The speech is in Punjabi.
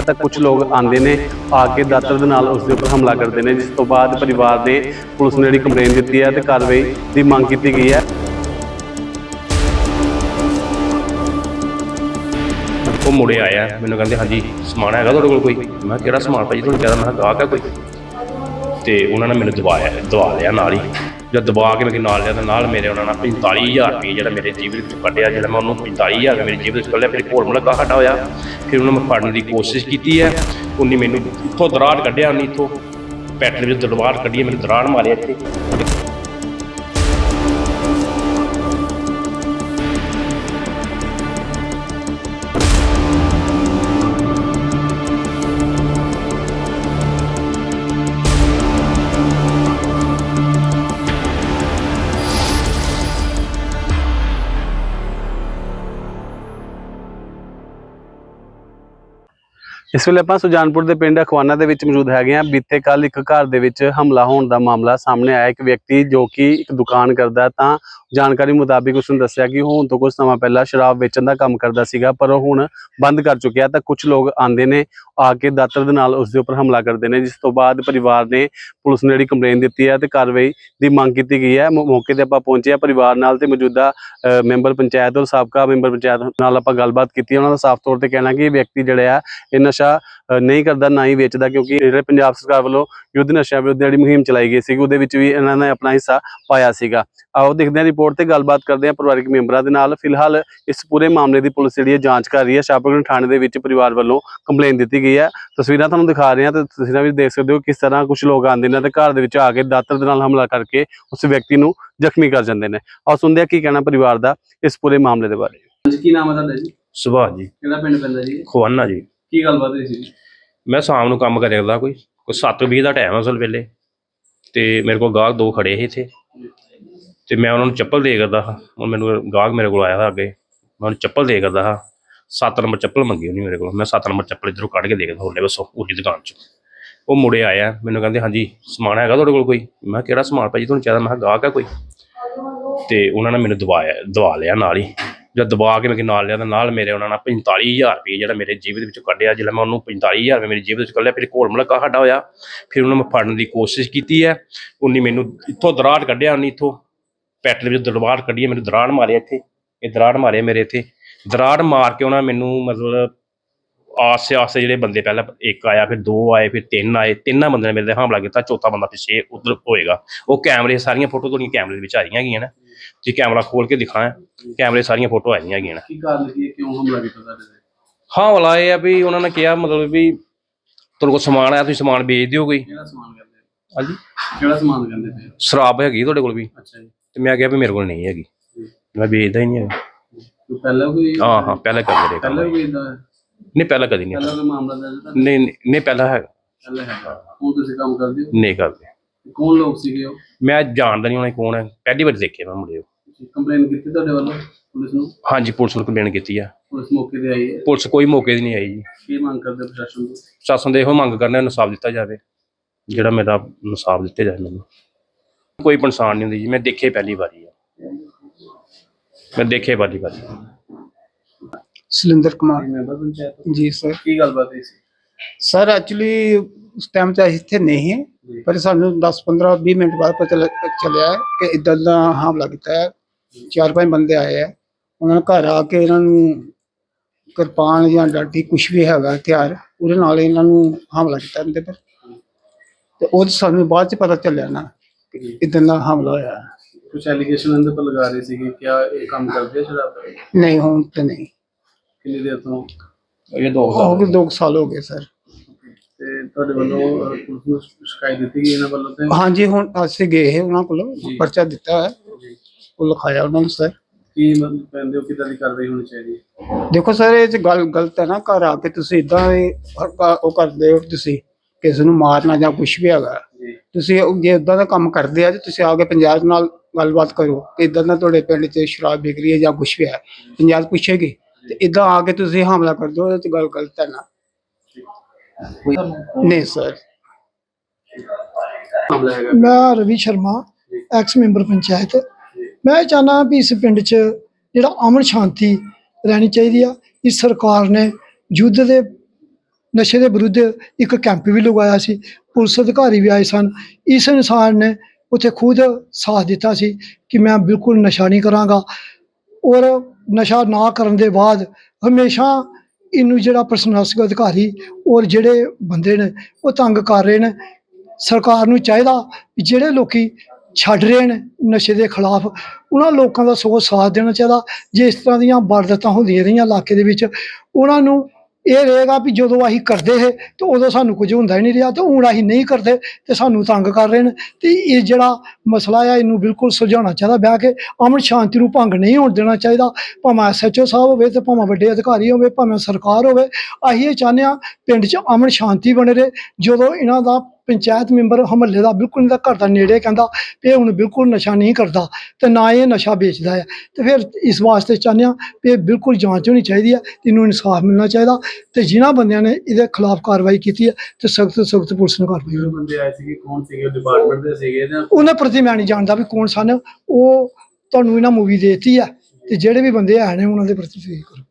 ਤਾਂ ਕੁਝ ਲੋਕ ਆਉਂਦੇ ਨੇ, ਆ ਕੇ ਦਾਤਰ ਦੇ ਨਾਲ ਉਸ ਦੇ ਉੱਪਰ ਹਮਲਾ ਕਰਦੇ ਨੇ, ਜਿਸ ਤੋਂ ਬਾਅਦ ਪਰਿਵਾਰ ਨੇ ਪੁਲਿਸ ਨੂੰ ਜਿਹੜੀ ਕੰਪਲੇਨ ਦਿੱਤੀ ਹੈ ਤੇ ਕਾਰਵਾਈ ਦੀ ਮੰਗ ਕੀਤੀ ਗਈ ਹੈ। ਉਹ ਮੁੜੇ ਆਇਆ ਮੈਨੂੰ ਕਹਿੰਦੇ, ਹਾਂਜੀ, ਸਮਾਨ ਹੈਗਾ ਤੁਹਾਡੇ ਕੋਲ ਕੋਈ? ਮੈਂ ਕਿਹਾ, ਕਿਹੜਾ ਸਮਾਨ ਭਾਜੀ? ਤੁਹਾਨੂੰ ਕਹਿੰਦਾ ਮੈਂ ਕਿਹਾ, ਗਾਹਕ ਹੈ ਕੋਈ? ਤੇ ਉਹਨਾਂ ਨੇ ਮੈਨੂੰ ਦਵਾਇਆ ਦਵਾ ਲਿਆ ਨਾਲ ਹੀ। ਜਦ ਦਬਾ ਕੇ ਮੇਰੇ ਨਾਲ ਲਿਆ ਤਾਂ ਨਾਲ ਮੇਰੇ ਉਹਨਾਂ ਨੇ 45000 ਰੁਪਏ ਜਿਹੜਾ ਮੇਰੇ ਜੀਬ ਦੇ ਕੱਢਿਆ, ਜਿਹੜਾ ਮੈਂ ਉਹਨੂੰ 45000 ਮੇਰੀ ਜੀਬ ਦੇ ਵਿੱਚ ਕੱਢਿਆ, ਫਿਰ ਕੋਲ ਮੁਲਕਾ ਸਾਡਾ ਹੋਇਆ। ਫਿਰ ਉਹਨਾਂ ਮੈਂ ਫੜਨ ਦੀ ਕੋਸ਼ਿਸ਼ ਕੀਤੀ ਹੈ। ਉਹਨੇ ਮੈਨੂੰ ਇੱਥੋਂ ਦਰਾੜ ਕੱਢਿਆ, ਉਹਨੇ ਇੱਥੋਂ ਪੈਟਰ ਵਿੱਚ ਦਰਵਾੜ ਕੱਢੀ ਮੈਨੂੰ ਦਰਾੜ ਮਾਰਿਆ ਇੱਥੇ। ਇਸ ਵੇਲੇ ਆਪਾਂ ਸੁਜਾਨਪੁਰ ਦੇ ਪਿੰਡ ਅਖਵਾਨਾ ਦੇ ਵਿੱਚ ਮੌਜੂਦ ਹੈਗੇ ਆ ਬੀਤੇ ਕੱਲ ਇੱਕ ਘਰ ਦੇ ਵਿੱਚ ਹਮਲਾ ਹੋਣ ਦਾ ਮਾਮਲਾ ਸਾਹਮਣੇ ਆਇਆ। ਇੱਕ ਵਿਅਕਤੀ ਜੋ ਕਿ ਇੱਕ ਦੁਕਾਨ ਕਰਦਾ ਤਾਂ ਜਾਣਕਾਰੀ ਮੁਤਾਬਿਕ ਉਸ ਦੱਸਿਆ ਕਿ ਹੁਣ ਤੋਂ ਕੁਝ ਸਮਾਂ ਪਹਿਲਾਂ ਸ਼ਰਾਬ ਵੇਚਣ ਦਾ ਕੰਮ ਕਰਦਾ ਸੀਗਾ ਪਰ ਉਹ ਹੁਣ ਬੰਦ ਕਰ ਚੁੱਕਿਆ ਤਾਂ ਕੁਝ ਲੋਕ ਆਉਂਦੇ ਨੇ ਆ ਕੇ ਦਾਤਰ ਦੇ ਨਾਲ ਉਸ ਦੇ ਉੱਪਰ ਹਮਲਾ ਕਰਦੇ ਨੇ ਜਿਸ ਤੋਂ ਬਾਅਦ ਪਰਿਵਾਰ ਨੇ ਪੁਲਿਸ ਨੂੰ ਜਿਹੜੀ ਕੰਪਲੇਨ ਦਿੱਤੀ ਹੈ ਤੇ ਕਾਰਵਾਈ ਦੀ ਮੰਗ ਕੀਤੀ ਗਈ ਹੈ। ਮੌਕੇ ਤੇ ਆਪਾਂ ਪਹੁੰਚੇ ਆ ਪਰਿਵਾਰ ਨਾਲ ਤੇ ਮੌਜੂਦਾ ਅ, ਮੈਂਬਰ ਪੰਚਾਇਤ ਔਰ ਸਾਬਕਾ ਮੈਂਬਰ ਪੰਚਾਇਤ ਨਾਲ ਆਪਾਂ ਗੱਲਬਾਤ ਕੀਤੀ ਉਹਨਾਂ ਦਾ ਸਾਫ਼ ਤੌਰ ਤੇ ਕਹਿਣਾ ਕਿ ਇਹ ਵਿਅਕਤੀ ਜਿਹੜਾ ਆ ਇਹ ਨਸ਼ਾ ਨਹੀਂ ਕਰਦਾ ਨਾ ਹੀ ਵੇਚਦਾ ਕਿਉਂਕਿ ਜਿਹੜੇ ਪੰਜਾਬ ਸਰਕਾਰ ਵੱਲੋਂ ਯੁੱਧ ਨਸ਼ਾ ਵਿਰੁੱਧ ਜਿਹੜੀ ਮੁਹਿੰਮ ਚਲਾਈ ਗਈ ਸੀਗੀ ਉਹਦੇ ਵਿੱਚ ਵੀ ਇਹਨਾਂ ਨੇ ਆਪਣਾ ਹਿੱਸਾ ਪਾਇਆ ਸੀਗਾ। ਆਓ ਦੇਖਦੇ ਹਾਂ ਰਿਪੋਰਟ ਤੇ ਗੱਲਬਾਤ ਕਰਦੇ ਹਾਂ ਪਰਿਵਾਰਕ ਮੈਂਬਰਾਂ ਦੇ ਨਾਲ। ਫਿਲਹਾਲ ਇਸ ਪੂਰੇ ਮਾਮਲੇ ਦੀ ਪੁਲਿਸ ਜਿਹੜੀ ਹੈ ਜਾਂਚ ਕਰ ਰਹੀ ਹੈ। ਸ਼ਾਹਪੁਰ ਥਾਣੇ ਦੇ ਵਿੱਚ ਪਰਿਵਾਰ ਵੱਲੋਂ ਕੰਪਲੇਨ ਦਿੱਤੀ ਗਈ ਹੈ। ਤਸਵੀਰਾਂ ਤੁਹਾਨੂੰ ਦਿਖਾ ਰਹੇ ਹਾਂ ਤੇ ਤਸਵੀਰਾਂ ਵਿੱਚ ਦੇਖ ਸਕਦੇ ਹੋ ਕਿਸ ਤਰ੍ਹਾਂ ਕੁਝ ਲੋਕ ਆਉਂਦੇ ਨੇ ਤੇ ਘਰ ਦੇ ਵਿੱਚ ਆ ਕੇ ਦਾਤਰ ਦੇ ਨਾਲ ਹਮਲਾ ਕਰਕੇ ਉਸ ਵਿਅਕਤੀ ਨੂੰ ਜ਼ਖਮੀ ਕਰ ਜਾਂਦੇ ਨੇ। ਆਓ ਸੁਣਦੇ ਹਾਂ ਕੀ ਕਹਿਣਾ ਪਰਿਵਾਰ ਦਾ ਇਸ ਪੂਰੇ ਮਾਮਲੇ ਦੇ ਬਾਰੇ। ਕੀ ਨਾਮ ਹੈ ਤੁਹਾਡਾ ਜੀ? ਸੁਭਾਅ ਜੀ। ਕਿਹੜਾ ਪਿੰਡ ਪੈਂਦਾ ਜੀ? ਖਵਾਨਾ ਜੀ। ਕੀ ਗੱਲਬਾਤ ਹੋਈ ਸੀ? ਮੈਂ ਸ਼ਾਮ ਨੂੰ ਕੰਮ ਕਰਦਾ ਕੋਈ ਕੋਈ 7:20 ਦਾ ਟਾਈਮ ਅਸਲ ਵੇਲੇ। ਤੇ ਮੇਰੇ ਕੋਲ ਗਾਹਕ ਦੋ ਖੜੇ ਸੀ ਇੱਥੇ। ਤੇ ਮੈਂ ਉਹਨਾਂ ਨੂੰ ਚੱਪਲ ਦੇ ਕਰਦਾ ਹਾਂ। ਹੁਣ ਮੈਨੂੰ ਗਾਹਕ ਮੇਰੇ ਕੋਲ ਆਇਆ ਸੀ ਅੱਗੇ। ਮੈਂ ਉਹਨੂੰ ਚੱਪਲ ਦੇ ਕਰਦਾ ਹਾਂ। 7 ਨੰਬਰ ਚੱਪਲ ਮੰਗੀ ਉਹਨੇ ਮੇਰੇ ਕੋਲ। ਮੈਂ 7 ਨੰਬਰ ਚੱਪਲ ਇਧਰੋਂ ਕੱਢ ਕੇ ਦੇ ਕਰਦਾ ਹੋਲੇ ਬਸੋ ਉਹਦੀ ਦੁਕਾਨ 'ਚ। ਉਹ ਮੁੜੇ ਆਇਆ। ਮੈਨੂੰ ਕਹਿੰਦੇ, ਹਾਂਜੀ, ਸਮਾਨ ਹੈਗਾ ਤੁਹਾਡੇ ਕੋਲ ਕੋਈ? ਮੈਂ ਕਿਹਾ, ਕਿਹੜਾ ਸਮਾਨ ਭਾਜੀ, ਤੁਹਾਨੂੰ ਚਾਹੀਦਾ? ਮੈਂ ਕਿਹਾ, ਗਾਹਕ ਹੈ ਕੋਈ? ਤੇ ਉਹਨਾਂ ਨੇ ਮੈਨੂੰ ਦਵਾਇਆ, ਦਵਾ ਲਿਆ ਨਾਲ ਹੀ। ਜਦ ਦਬਾ ਕੇ ਮੇਰੇ ਨਾਲ ਲਿਆ ਤਾਂ ਨਾਲ ਮੇਰੇ ਉਹਨਾਂ ਨੇ 45000 ਰੁਪਏ ਜਿਹੜਾ ਮੇਰੇ ਜੀਬ ਦੇ ਵਿੱਚੋਂ ਕੱਢਿਆ, ਜਿਹੜਾ ਮੈਂ ਉਹਨੂੰ 45000 ਰੁਪਏ ਮੇਰੀ ਜੀਬ ਦੇ ਵਿੱਚ ਕੱਢਿਆ, ਫਿਰ ਘੋਲ ਮੁਲਕਾ ਸਾਡਾ ਹੋਇਆ। ਫਿਰ ਉਹਨਾਂ ਮੈਂ ਫੜਨ ਦੀ ਕੋਸ਼ਿਸ਼ ਕੀਤੀ ਹੈ। ਉਹਨੇ ਮੈਨੂੰ ਇੱਥੋਂ ਦਰਾੜ ਕੱਢਿਆ, ਉਹਨੇ ਇੱਥੋਂ ਪੈਟਰ ਵਿੱਚ ਦਰਾੜ ਕੱਢੀ ਮੈਨੂੰ ਦਰਾੜ ਮਾਰਿਆ ਇੱਥੇ। ਇਹ ਦਰਾੜ ਮਾਰਿਆ ਮੇਰੇ ਇੱਥੇ। ਦਰਾੜ ਮਾਰ ਕੇ ਉਹਨਾਂ ਮੈਨੂੰ ਮਤਲਬ ਆਸੇ ਆਸੇ ਜਿਹੜੇ ਬੰਦੇ ਪਹਿਲਾਂ ਇੱਕ ਆਇਆ ਫਿਰ ਦੋ ਆਏ ਫਿਰ ਤਿੰਨ ਆਏ ਤਿੰਨਾਂ ਬੰਦਿਆਂ ਨੇ ਮੇਰੇ ਤੇ ਹਮਲਾ ਕੀਤਾ ਚੌਥਾ ਬੰਦਾ ਪਿੱਛੇ ਉਧਰ ਹੋਏਗਾ। ਉਹ ਕੈਮਰੇ ਸਾਰੀਆਂ ਫੋਟੋ ਤੁਹਾਡੀਆਂ ਕੈਮਰੇ ਦੇ ਵਿੱਚ ਆ ਰਹੀਆਂ ਹੈਗੀਆਂ ਨਾ। ਜੇ ਕੈਮਰਾ ਖੋਲ ਕੇ ਦਿਖਾਇਆ ਕੈਮਰੇ ਸਾਰੀਆਂ ਫੋਟੋ ਆ ਰਹੀਆਂ ਹੈਗੀਆਂ ਨਾ। ਕੀ ਕਾਰਨ ਕੀ ਹੈ, ਕਿਉਂ ਹਮਲਾ ਕੀਤਾ ਤੁਹਾਡੇ ਤੇ? ਹਾਂ ਵਾਲਾ ਇਹ ਆ ਵੀ ਉਹਨਾਂ ਨੇ ਕਿਹਾ ਮਤਲਬ ਵੀ ਤੁਹਾਡੇ ਕੋਲ ਸਮਾਨ ਆਇਆ ਤੁਸੀਂ ਸਮਾਨ ਵੇਚ ਦਿਓ ਕੋਈ। ਕਿਹੜਾ ਸਮਾਨ ਕਹਿੰਦੇ? ਹਾਂਜੀ। ਕਿਹੜਾ ਸਮਾਨ ਕਹਿੰਦੇ ਤੇ ਸ਼ਰਾਬ ਹੈਗੀ ਤੁਹਾਡੇ ਕੋਲ ਵੀ। ਅੱਛਾ ਜੀ। ਤੇ ਮੈਂ ਕਿਹਾ ਵੀ ਮੇਰੇ ਕੋਲ ਨਹੀਂ ਹੈਗੀ। ਮੈਂ ਵੇਚਦਾ ਹੀ ਨਹੀਂ ਹੈਗਾ। ਪਹਿਲਾਂ ਕੋਈ ਹਾਂ ਹਾਂ ਪਹਿਲਾਂ ਕਰਦੇ ਰਹੇ ਕੰਮ। ਪਹਿਲਾਂ ਕੋਈ ਇਦਾਂ ਨਹੀਂ ਪਹਿਲਾਂ ਕਦੀ ਨਹੀਂ ਪਹਿਲਾਂ ਕੋਈ ਮਾਮਲਾ ਦਰਜ ਤਾਂ ਨਹੀਂ? ਨਹੀਂ ਨਹੀਂ, ਪਹਿਲਾਂ ਹੈਗਾ। ਪਹਿਲਾਂ ਹੈਗਾ। ਹੁਣ ਤੁਸੀਂ ਕੰਮ ਕਰਦੇ ਹੋ? ਨਹੀਂ ਕਰਦੇ। ਕੌਣ ਲੋਕ ਸੀਗੇ ਉਹ? ਮੈਂ ਜਾਣਦਾ ਨਹੀਂ ਉਹਨੇ ਕੌਣ ਹੈ। ਪਹਿਲੀ ਵਾਰ ਦੇਖਿਆ ਮੈਂ ਮੁੰਡੇ ਨੂੰ। ਕੰਪਲੇਨ ਕੀਤੀ ਤੁਹਾਡੇ ਵੱਲੋਂ ਪੁਲਿਸ ਨੂੰ? ਹਾਂਜੀ ਪੁਲਿਸ ਨੂੰ ਕੰਪਲੇਨ ਕੀਤੀ ਆ। ਪੁਲਿਸ ਮੌਕੇ ਤੇ ਆਈ ਹੈ? ਪੁਲਿਸ ਕੋਈ ਮੌਕੇ ਦੀ ਨਹੀਂ ਆਈ ਜੀ। ਕੀ ਮੰਗ ਕਰਦੇ ਪ੍ਰਸ਼ਾਸਨ ਤੋਂ? ਸ਼ਾਸਨ ਦੇ ਇਹੋ ਮੰਗ ਕਰਨਾ ਇਨਸਾਫ ਦਿੱਤਾ ਜਾਵੇ। ਜਿਹੜਾ ਮੇਰਾ ਇਨਸਾਫ ਦਿੱਤੇ ਜਾਵੇ ਮੈਨੂੰ। ਕੋਈ ਪਛਾਣ ਨਹੀਂ ਹੁੰਦੀ ਜੀ। ਮੈਂ ਦੇਖੇ ਪਹਿਲੀ ਵਾਰੀ ਆ। ਮੈਂ ਦੇਖੇ ਪਹਿਲੀ ਵਾਰੀ। ਸੁਰਿੰਦਰ ਕੁਮਾਰ। ਮੈਂਬਰ ਪੰਚਾਇਤ ਜੀ ਸਰ ਕੀ ਗੱਲਬਾਤ ਹੋਈ ਸੀ? ਸਰ ਐਕਚੁਅਲੀ ਉਸ ਟਾਈਮ ਤੇ ਅਸੀਂ ਇੱਥੇ ਨਹੀਂ ਹੈ ਜੀ। ਪਰ ਸਾਨੂੰ 10 15 20 ਮਿੰਟ ਬਾਅਦ ਪਤਾ ਚੱਲਿਆ ਕਿ ਇਦਾਂ ਦਾ ਹਮਲਾ ਕੀਤਾ ਹੈ। ਚਾਰ ਪੰਜ ਬੰਦੇ ਆਏ ਆ ਉਹਨਾਂ ਨੇ ਘਰ ਆ ਕੇ ਇਹਨਾਂ ਨੂੰ ਕਿਰਪਾਨ ਜਾਂ ਡਾਟੀ ਕੁਝ ਵੀ ਹੈਗਾ ਹਥਿਆਰ ਉਹਦੇ ਨਾਲ ਇਹਨਾਂ ਨੂੰ ਹਮਲਾ ਕੀਤਾ ਇਹਦੇ ਪਰ ਤੇ ਉਹ ਸਾਨੂੰ ਬਾਅਦ ਚ ਪਤਾ ਚੱਲਿਆ ਨਾ ਇਦਾਂ ਦਾ ਹਮਲਾ ਹੋਇਆ। ਕੁਝ ਐਲੀਗੇਸ਼ਨ ਇਹਦੇ ਪਰ ਲਗਾ ਰਹੇ ਸੀਗੇ ਕਿ ਆ ਇਹ ਕੰਮ ਕਰਦੇ ਆ ਸ਼ਰਾਬ ਨਹੀਂ ਹੁਣ ਤੇ ਨਹੀਂ। ਕਿੰਨੀ ਦੇਰ ਤੋਂ? ਇਹ ਦੋ ਹੋ ਗਏ। 2 ਸਾਲ ਹੋ ਗਏ ਸਰ। ਤੇ ਤੁਹਾਡੇ ਵੱਲੋਂ ਅਹ, ਪੁਲਿਸ ਨੂੰ ਸ਼ਿਕਾਇਤ ਦਿੱਤੀ ਗਈ ਇਹਨਾਂ ਵੱਲੋਂ ਤੇ? ਹਾਂਜੀ ਹੁਣ ਅਸੀਂ ਗਏ ਹੈ ਉਹਨਾਂ ਕੋਲ ਜੀ। ਪਰਚਾ ਦਿੱਤਾ ਹੈ। ਜੀ। ਉਹ ਲਿਖਾਇਆ ਉਹਨਾਂ ਨੂੰ ਸਰ। ਕੀ ਮਤਲਬ ਕਹਿੰਦੇ ਹੋ ਕਿਦਾਂ ਦੀ ਕਾਰਵਾਈ ਹੋਣੀ ਚਾਹੀਦੀ ਹੈ? ਦੇਖੋ ਸਰ ਇਹ ਚ ਗੱਲ ਗਲਤ ਹੈ ਨਾ ਘਰ ਆ ਕੇ ਤੁਸੀਂ ਇਦਾਂ ਉਹ ਕਰਦੇ ਹੋ ਤੁਸੀਂ ਕਿਸੇ ਨੂੰ ਮਾਰਨਾ ਜਾਂ ਕੁਝ ਵੀ ਹੈਗਾ। ਜੀ। ਤੁਸੀਂ ਉਹ ਜੇ ਇਦਾਂ ਦਾ ਕੰਮ ਕਰਦੇ ਆ ਤੇ ਤੁਸੀਂ ਆ ਕੇ ਪੰਜਾਬ ਨਾਲ ਗੱਲਬਾਤ ਕਰੋ ਕਿ ਇਦਾਂ ਦਾ ਤੁਹਾਡੇ ਪਿੰਡ 'ਚ ਸ਼ਰਾਬ ਵਿਕ ਰਹੀ ਹੈ ਜਾਂ ਕੁਝ ਵੀ ਹੈ। ਪੰਜਾਬ ਪੁੱਛੇਗੀ। ਤੇ ਇਦਾਂ ਆ ਕੇ ਤੁਸੀਂ ਹਮਲਾ ਕਰ ਦਿਓ ਇਹ ਚ ਗੱਲ ਗਲਤ ਹੈ ਨਾ। ਨਹੀਂ, ਸਰ। ਮਾਮਲਾ ਹੈਗਾ ਮੈਂ ਰਵੀ ਸ਼ਰਮਾ ਐਕਸ ਮੈਂਬਰ ਪੰਚਾਇਤ। ਮੈਂ ਚਾਹਨਾ ਵੀ ਇਸ ਪਿੰਡ 'ਚ ਜਿਹੜਾ ਅਮਨ ਸ਼ਾਂਤੀ ਰਹਿਣੀ ਚਾਹੀਦੀ ਆ, ਇਸ ਸਰਕਾਰ ਨੇ ਯੁੱਧ ਦੇ ਨਸ਼ੇ ਦੇ ਵਿਰੁੱਧ ਇੱਕ ਕੈਂਪ ਵੀ ਲਗਾਇਆ ਸੀ, ਪੁਲਿਸ ਅਧਿਕਾਰੀ ਵੀ ਆਏ ਸਨ। ਇਸ ਇਨਸਾਨ ਨੇ ਉੱਥੇ ਖੁਦ ਸਾਥ ਦਿੱਤਾ ਸੀ ਕਿ ਮੈਂ ਬਿਲਕੁਲ ਨਸ਼ਾ ਨਹੀਂ ਕਰਾਂਗਾ। ਔਰ ਨਸ਼ਾ ਨਾ ਕਰਨ ਦੇ ਬਾਅਦ ਹਮੇਸ਼ਾ ਇਹਨੂੰ ਜਿਹੜਾ ਪ੍ਰਸ਼ਾਸਨਿਕ ਅਧਿਕਾਰੀ ਔਰ ਜਿਹੜੇ ਬੰਦੇ ਨੇ ਉਹ ਤੰਗ ਕਰ ਰਹੇ ਨੇ। ਸਰਕਾਰ ਨੂੰ ਚਾਹੀਦਾ ਜਿਹੜੇ ਲੋਕੀ ਛੱਡ ਰਹੇ ਨੇ ਨਸ਼ੇ ਦੇ ਖਿਲਾਫ, ਉਹਨਾਂ ਲੋਕਾਂ ਦਾ ਸਗੋਂ ਸਾਥ ਦੇਣਾ ਚਾਹੀਦਾ। ਜੇ ਇਸ ਤਰ੍ਹਾਂ ਦੀਆਂ ਵਾਰਦਾਤਾਂ ਹੁੰਦੀਆਂ ਰਹੀਆਂ ਇਲਾਕੇ ਦੇ ਵਿੱਚ, ਉਹਨਾਂ ਨੂੰ ਇਹ ਰਹੇਗਾ ਵੀ ਜਦੋਂ ਅਸੀਂ ਕਰਦੇ ਹੈ ਤੇ ਉਦੋਂ ਸਾਨੂੰ ਕੁਝ ਹੁੰਦਾ ਹੀ ਨਹੀਂ ਰਿਹਾ, ਤੇ ਹੁਣ ਅਸੀਂ ਨਹੀਂ ਕਰਦੇ, ਤੇ ਸਾਨੂੰ ਤੰਗ ਕਰ ਰਹੇ ਨੇ। ਤੇ ਇਹ ਜਿਹੜਾ ਮਸਲਾ ਆ, ਇਹਨੂੰ ਬਿਲਕੁਲ ਸੁਲਝਾਉਣਾ ਚਾਹੀਦਾ, ਬਹਿ ਕੇ ਅਮਨ ਸ਼ਾਂਤੀ ਨੂੰ ਭੰਗ ਨਹੀਂ ਹੋਣ ਦੇਣਾ ਚਾਹੀਦਾ। ਭਾਵੇਂ ਐਸਐਚਓ ਸਾਹਿਬ ਹੋਵੇ ਤੇ ਭਾਵੇਂ ਵੱਡੇ ਅਧਿਕਾਰੀ ਹੋਵੇ, ਭਾਵੇਂ ਸਰਕਾਰ ਹੋਵੇ, ਅਸੀਂ ਇਹ ਚਾਹੁੰਦੇ ਹਾਂ ਪਿੰਡ 'ਚ ਅਮਨ ਸ਼ਾਂਤੀ ਬਣੇ ਰਹੇ। ਜਦੋਂ ਇਹਨਾਂ ਦਾ ਪੰਚਾਇਤ ਮੈਂਬਰ ਹਮੱਲੇ ਦਾ ਬਿਲਕੁਲ ਇਹਦਾ ਘਰ ਦਾ ਨੇੜੇ ਕਹਿੰਦਾ ਵੀ ਇਹ ਹੁਣ ਬਿਲਕੁਲ ਨਸ਼ਾ ਨਹੀਂ ਕਰਦਾ ਤੇ ਨਾ ਇਹ ਨਸ਼ਾ ਵੇਚਦਾ ਹੈ। ਤੇ ਫਿਰ ਇਸ ਵਾਸਤੇ ਚਾਹੁੰਦੇ ਹਾਂ ਵੀ ਬਿਲਕੁਲ ਜਾਂਚ ਹੋਣੀ ਚਾਹੀਦੀ ਹੈ ਇਹਨੂੰ ਇਨਸਾਫ ਮਿਲਣਾ ਚਾਹੀਦਾ ਤੇ ਜਿਨ੍ਹਾਂ ਬੰਦਿਆਂ ਨੇ ਇਹਦੇ ਖਿਲਾਫ ਕਾਰਵਾਈ ਕੀਤੀ ਹੈ ਤੇ ਸਖਤ ਸਖਤ ਪੁਲਿਸ ਨੂੰ ਕਾਰਵਾਈ ਜਿਹੜੇ ਬੰਦੇ ਆਏ ਸੀਗੇ ਕੌਣ ਸੀਗੇ? ਡਿਪਾਰਟਮੈਂਟ ਦੇ ਸੀਗੇ ਜਾਂ ਉਹਨਾਂ ਪ੍ਰਤੀ ਮੈਂ ਨਹੀਂ ਜਾਣਦਾ ਵੀ ਕੌਣ ਸਨ। ਉਹ ਤੁਹਾਨੂੰ ਇਹਨਾਂ ਮੂਵੀ ਦੇਤੀ ਹੈ ਤੇ ਜਿਹੜੇ ਵੀ ਬੰਦੇ ਆਏ ਨੇ ਉਹਨਾਂ ਦੇ ਪ੍ਰਤੀ ਤੁਸੀਂ ਕਰੋ।